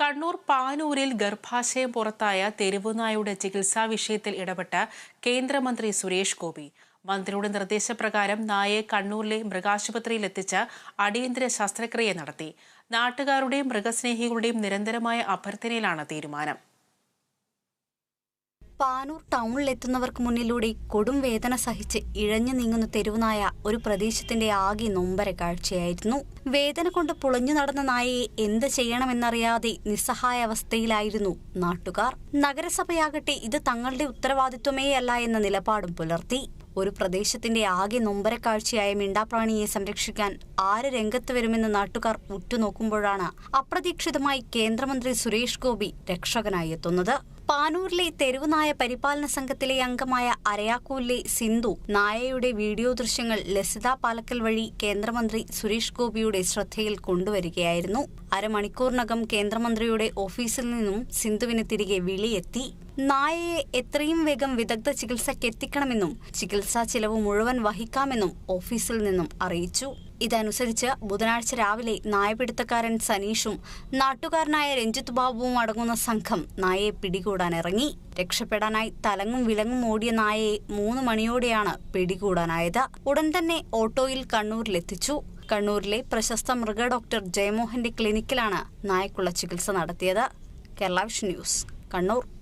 കണ്ണൂർ പാനൂരിൽ ഗർഭാശയം പുറത്തായ തെരുവുനായുടെ ചികിത്സാ വിഷയത്തിൽ ഇടപെട്ട കേന്ദ്രമന്ത്രി സുരേഷ് ഗോപി. മന്ത്രിയുടെ നിർദ്ദേശപ്രകാരം നായയെ കണ്ണൂരിലെ മൃഗാശുപത്രിയിൽ എത്തിച്ച് അടിയന്തര ശസ്ത്രക്രിയ നടത്തി. നാട്ടുകാരുടെയും മൃഗസ്നേഹികളുടെയും നിരന്തരമായ അഭ്യർത്ഥനയിലാണ് തീരുമാനം. പാനൂർ ടൗണിലെത്തുന്നവർക്ക് മുന്നിലൂടെ കൊടും വേദന സഹിച്ച് ഇഴഞ്ഞു നീങ്ങുന്ന തെരുവുനായ ഒരു പ്രദേശത്തിന്റെ ആകെ നൊമ്പര കാഴ്ചയായിരുന്നു. വേദന കൊണ്ട് പുളഞ്ഞു നടന്ന നായയെ എന്ത് ചെയ്യണമെന്നറിയാതെ നിസ്സഹായ അവസ്ഥയിലായിരുന്നു നാട്ടുകാർ. നഗരസഭയാകട്ടെ ഇത് തങ്ങളുടെ ഉത്തരവാദിത്വമേ അല്ല എന്ന നിലപാടും പുലർത്തി. ഒരു പ്രദേശത്തിന്റെ ആകെ നൊമ്പര കാഴ്ചയായ മിണ്ടാപ്രാണിയെ സംരക്ഷിക്കാൻ ആര് രംഗത്ത് വരുമെന്ന് നാട്ടുകാർ ഉറ്റുനോക്കുമ്പോഴാണ് അപ്രതീക്ഷിതമായി കേന്ദ്രമന്ത്രി സുരേഷ് ഗോപി രക്ഷകനായി എത്തുന്നത്. പാനൂരിലെ തെരുവുനായ പരിപാലന സംഘത്തിലെ അംഗമായ അരയാക്കൂലിലെ സിന്ധു നായയുടെ വീഡിയോ ദൃശ്യങ്ങൾ ലസിത പാലക്കൽ വഴി കേന്ദ്രമന്ത്രി സുരേഷ് ഗോപിയുടെ ശ്രദ്ധയിൽ കൊണ്ടുവരികയായിരുന്നു. അരമണിക്കൂറിനകം കേന്ദ്രമന്ത്രിയുടെ ഓഫീസിൽ നിന്നും സിന്ധുവിന് തിരികെ വിളിയെത്തി. നായയെ എത്രയും വേഗം വിദഗ്ധ ചികിത്സയ്ക്ക് എത്തിക്കണമെന്നും ചികിത്സാ ചിലവ് മുഴുവൻ വഹിക്കാമെന്നും ഓഫീസിൽ നിന്നും അറിയിച്ചു. ഇതനുസരിച്ച് ബുധനാഴ്ച രാവിലെ നായപിടുത്തക്കാരൻ സനീഷും നാട്ടുകാരനായ രഞ്ജിത്ത് ബാബുവും അടങ്ങുന്ന സംഘം നായയെ പിടികൂടാനിറങ്ങി രക്ഷപ്പെടാനായി തലങ്ങും വിലങ്ങും ഓടിയ നായയെ മൂന്ന് മണിയോടെയാണ് പിടികൂടാനായത്. ഉടൻ തന്നെ ഓട്ടോയിൽ കണ്ണൂരിലെത്തിച്ചു. കണ്ണൂരിലെ പ്രശസ്ത മൃഗ ഡോക്ടർ ജയമോഹന്റെ ക്ലിനിക്കിലാണ് നായക്കുള്ള ചികിത്സ നടത്തിയത്. Kerala vision news Kannur.